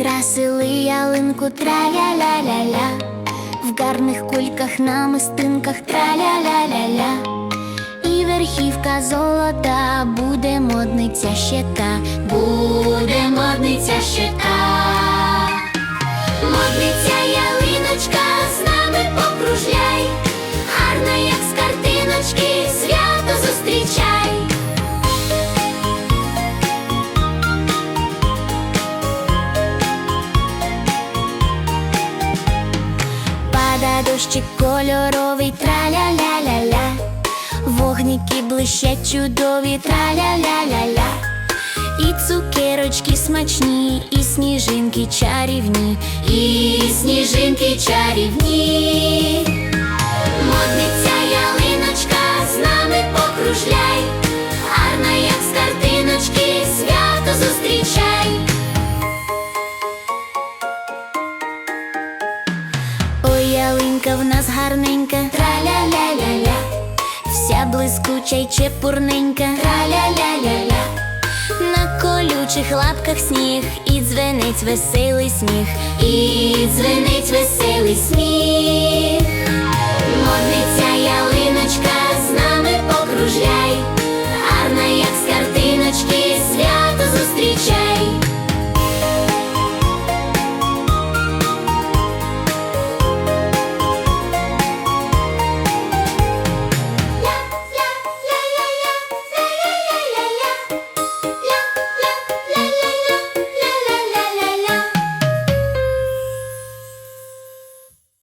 Прикрасили ялинку траля-ля-ля-ля. В гарних кульках на мистинках траля-ля-ля-ля. І верхівка золота буде модниця ще та, буде модниця ще та. Модниця Пада кольоровий, траля-ля-ля-ля Вогники блищать чудові, траля-ля-ля-ля І цукерочки смачні, і сніжинки чарівні, і сніжинки чарівні. Модниця ялиночка, з нами покружляй, гарна, як з картиночки, свято зустрічай. Ялинка в нас гарненька, траля-ля-ля-ля, вся блискуча й чепурненька, траля-ля-ля-ля, на колючих лапках сніг, і дзвенить веселий сміх, і дзвенить веселий. Модниця